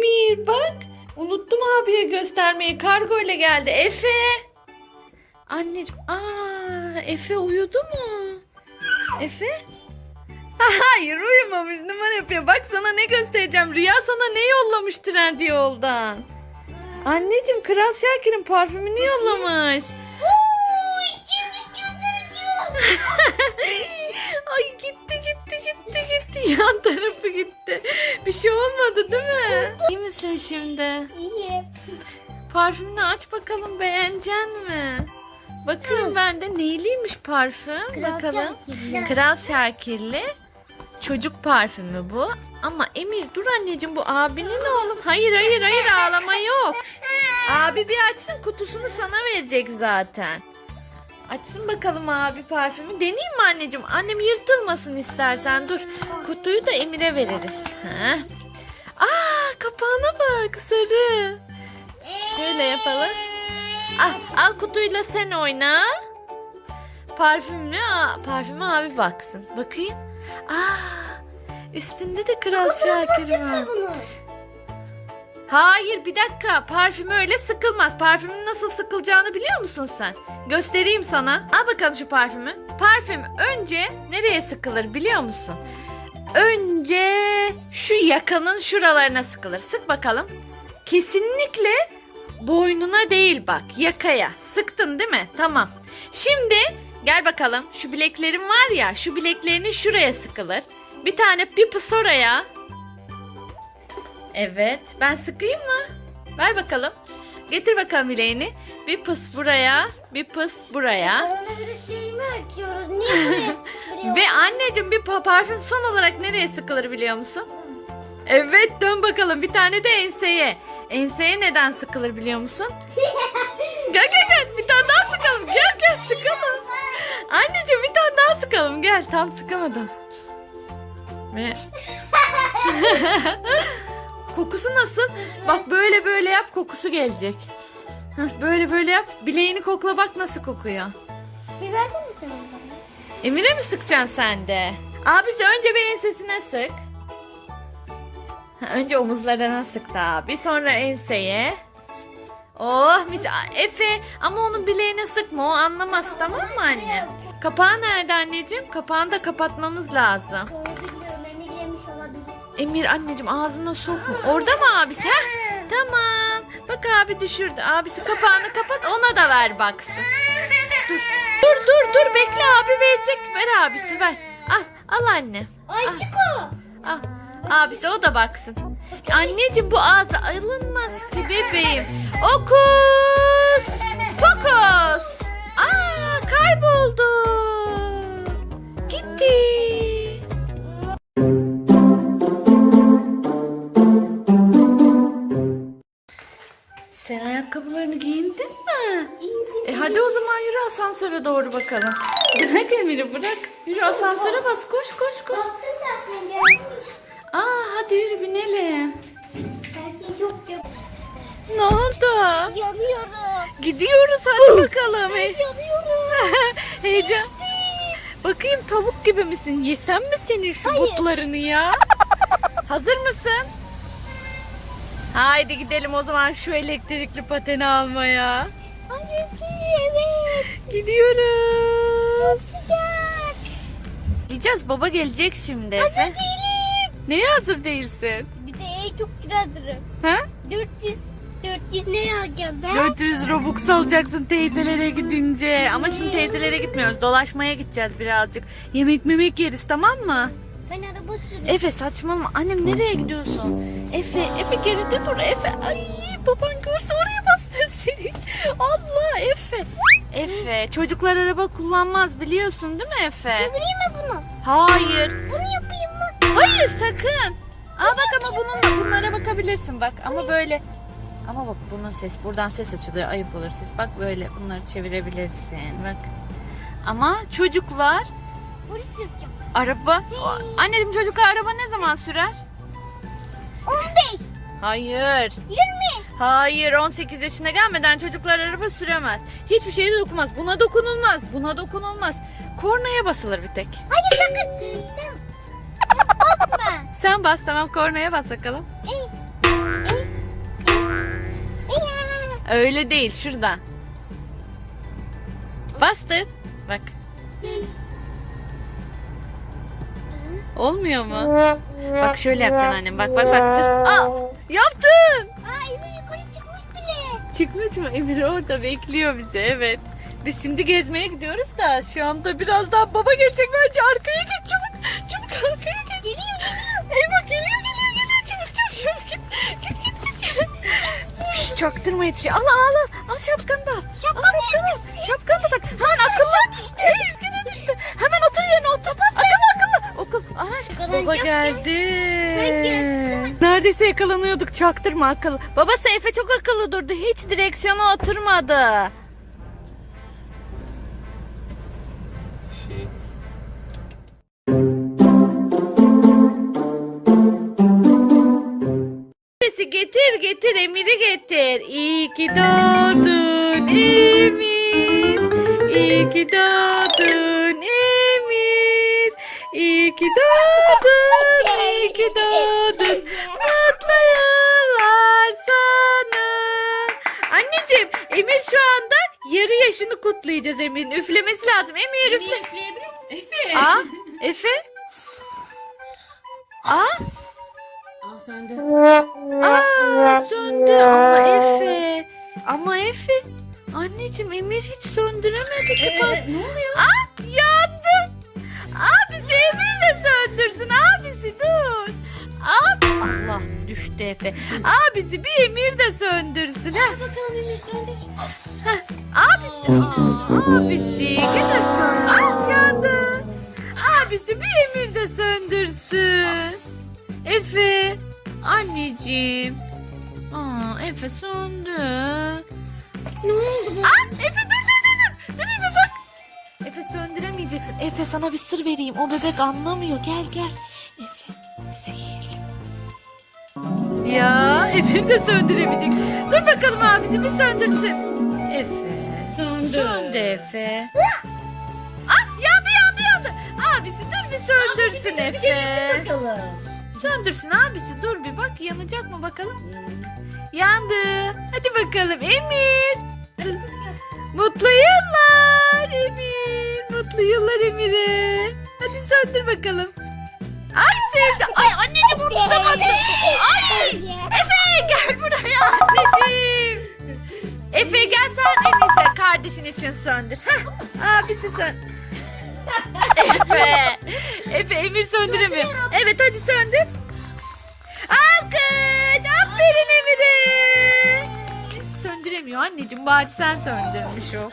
Emir bak. Unuttum abiye göstermeyi. Kargo ile geldi. Efe. Anneciğim. Aa, Efe uyudu mu? Efe? Hayır uyumamış. Numara yapıyor. Bak sana ne göstereceğim. Rüya sana ne yollamış Trendy yoldan. Anneciğim Kral Şakir'in parfümünü yollamış. Ay gitti gitti gitti gitti. Yan tarafı gitti. Bir şey olmadı değil mi? İyi misin şimdi? İyi. Parfümünü aç bakalım beğenecek mi? Bakayım ben de neyliymiş parfüm? Kral bakalım. Şakirli. Kral Şakirli. Çocuk parfümü bu. Ama Emir dur anneciğim bu abinin oğlum. Hayır hayır hayır ağlama yok. Abi bir açsın kutusunu sana verecek zaten. Açsın bakalım abi parfümü. Deneyeyim mi anneciğim? Annem yırtılmasın istersen dur. Kutuyu da Emir'e veririz. Ha. Aa kapağına bak sarı. Şöyle yapalım. Al, al kutuyla sen oyna. Parfümlü, parfüme abi baksın. Bakayım. Aa, üstünde de Kral Şakir var. Hayır bir dakika. Parfümü öyle sıkılmaz. Parfümün nasıl sıkılacağını biliyor musun sen? Göstereyim sana. Al bakalım şu parfümü. Parfüm önce nereye sıkılır biliyor musun? Önce şu yakanın şuralarına sıkılır. Sık bakalım. Kesinlikle boynuna değil bak yakaya. Sıktın değil mi? Tamam. Şimdi gel bakalım. Şu bileklerin var ya şu bileklerini şuraya sıkılır. Bir tane bir pıs oraya. Evet. Ben sıkayım mı? Ver bakalım. Getir bakalım bileğini. Bir pıs buraya, bir pıs buraya. Koronavirüs şeyi mi açıyoruz? Niye buraya? buraya Ve anneciğim bir pa- parfüm son olarak nereye sıkılır biliyor musun? Evet dön bakalım bir tane de enseye. Enseye neden sıkılır biliyor musun? gel gel gel bir tane daha sıkalım. Gel gel sıkalım. Anneciğim bir tane daha sıkalım. Gel tam sıkamadım. Ve... kokusu nasıl? Bak böyle böyle yap kokusu gelecek. Böyle böyle yap. Bileğini kokla bak nasıl kokuyor. Bir versene sen bana. Emine mi sıkacaksın sen de? Abisi önce bir ensesine sık. Ha, Önce omuzlarına sıktı abi. Sonra enseye. Oh mis Efe ama onun bileğine sıkma o anlamaz tamam mı anne? Kapağı nerede anneciğim? Kapağını da kapatmamız lazım. Emir anneciğim ağzına sokma. Orada mı abisi? Heh, tamam. Bak abi düşürdü. Abisi kapağını kapat ona da ver baksın. Dur dur dur dur bekle abi verecek. Ver abisi ver. Al al anne. Ay. Çiko. Al. Abisi o da baksın. Anneciğim bu ağza alınmaz ki bebeğim. Okus Sen ayakkabılarını giyindin mi? E hadi o zaman yürü asansöre doğru bakalım. Bırak Emir'i bırak. Yürü asansöre bas koş koş koş. Baktım zaten gelmiş. Aa hadi yürü binelim. Şey çok çok. Ne oldu? Yanıyorum. Gidiyoruz hadi bakalım. He- Yanıyorum. Heyecan. Bakayım tavuk gibi misin? Yesem mi senin şu Hayır. butlarını ya? Hazır mısın? Haydi gidelim o zaman şu elektrikli pateni almaya. Annesi evet. Gidiyoruz. Sıcak. Gideceğiz baba gelecek şimdi. Hazır değilim. Neye hazır değilsin? Bir de en çok hazırım. Ha? 400 400 ne alacağım ben? 400 Robux alacaksın teyzelere gidince. Ama şimdi teyzelere gitmiyoruz. Dolaşmaya gideceğiz birazcık. Yemek memek yeriz tamam mı? Sen araba sür. Efe saçmalama. Annem nereye gidiyorsun? Efe, Efe geride dur Efe. Ay baban görse oraya bastı seni. Allah Efe. Efe çocuklar araba kullanmaz biliyorsun değil mi Efe? Çevireyim mi bunu? Hayır. Bunu yapayım mı? Hayır sakın. Aa bak ama bununla bunlara bakabilirsin bak ama böyle ama bak bunun ses buradan ses açılıyor ayıp olur ses bak böyle bunları çevirebilirsin bak ama çocuklar Bunu süreceğim. araba anneciğim çocuklar araba ne zaman sürer 15. hayır 20. hayır 18 yaşına gelmeden çocuklar araba süremez hiçbir şeye dokunmaz buna dokunulmaz buna dokunulmaz kornaya basılır bir tek Hayır sakın. Sen. Bakma. sen bas tamam kornaya bas bakalım Ey. Ey. Öyle değil şuradan. Bastır. Bak. Olmuyor mu? Bak şöyle yapacaksın annem. Bak bak bak. Dur. Aa, yaptın. Aa Emir yukarı çıkmış bile. Çıkmış mı? Emir orada bekliyor bizi evet. Biz şimdi gezmeye gidiyoruz da şu anda birazdan baba gelecek bence arkaya geç çabuk. Çabuk arkaya geç. Geliyor geliyor. Eyvah geliyor geliyor geliyor çabuk çabuk çabuk git. Git git git. Şşş çaktırma hiçbir şey. Al al al. Al şapkanı Neredeyse yakalanıyorduk çaktırma akıllı. Baba Seyfe çok akıllı durdu. Hiç direksiyona oturmadı. Şey. Sesi getir getir Emir'i getir. İyi ki doğdun Emir. İyi ki doğdun Emir. İyi ki doğdun, iyi ki doğdun. Anneciğim Emir şu anda yarı yaşını kutlayacağız Emir'in. Üflemesi lazım. Emir üfle. Efe. Aa, Efe. Aa, Aa sende. Aa söndü ama Efe. Ama Efe. Anneciğim Emir hiç söndüremedi ki. Ee, ne oluyor? Aa yandı. Abisi Emir de söndürsün abisi dur. Ab Allah düştü Efe. Abisi bir Emir de söndürsün. Ha. Bakalım Emir söndür. Abisi. Aa, abisi gene söndür. Ah yandı. Abisi bir Emir de söndürsün. Efe. Anneciğim. Aa Efe söndü. Ne oldu bu? Aa Efe dur dur dur dur. Dur Efe bak. Efe söndüremeyeceksin. Efe sana bir sır vereyim. O bebek anlamıyor. Gel gel. Ya Efe de söndüremeyecek. Dur bakalım abisi bir söndürsün. Efe. Söndü. Söndü Efe. ah yandı yandı yandı. Abisi dur bir söndürsün Efe. Bakalım. Söndürsün abisi dur bir bak yanacak mı bakalım. Yandı. Hadi bakalım Emir. Mutlu yıllar Emir. Mutlu yıllar Emir'e. Hadi söndür bakalım. Ay sevdi. Ay anneciğim onu tutamazsın. Ay. Efe gel buraya anneciğim. Efe gel sen en iyisi kardeşin için söndür. Heh, abisi sön. Efe. Efe Emir söndüremiyor. Evet hadi söndür. Alkış. Aferin Emir'e. Söndüremiyor anneciğim bari sen söndürmüş o.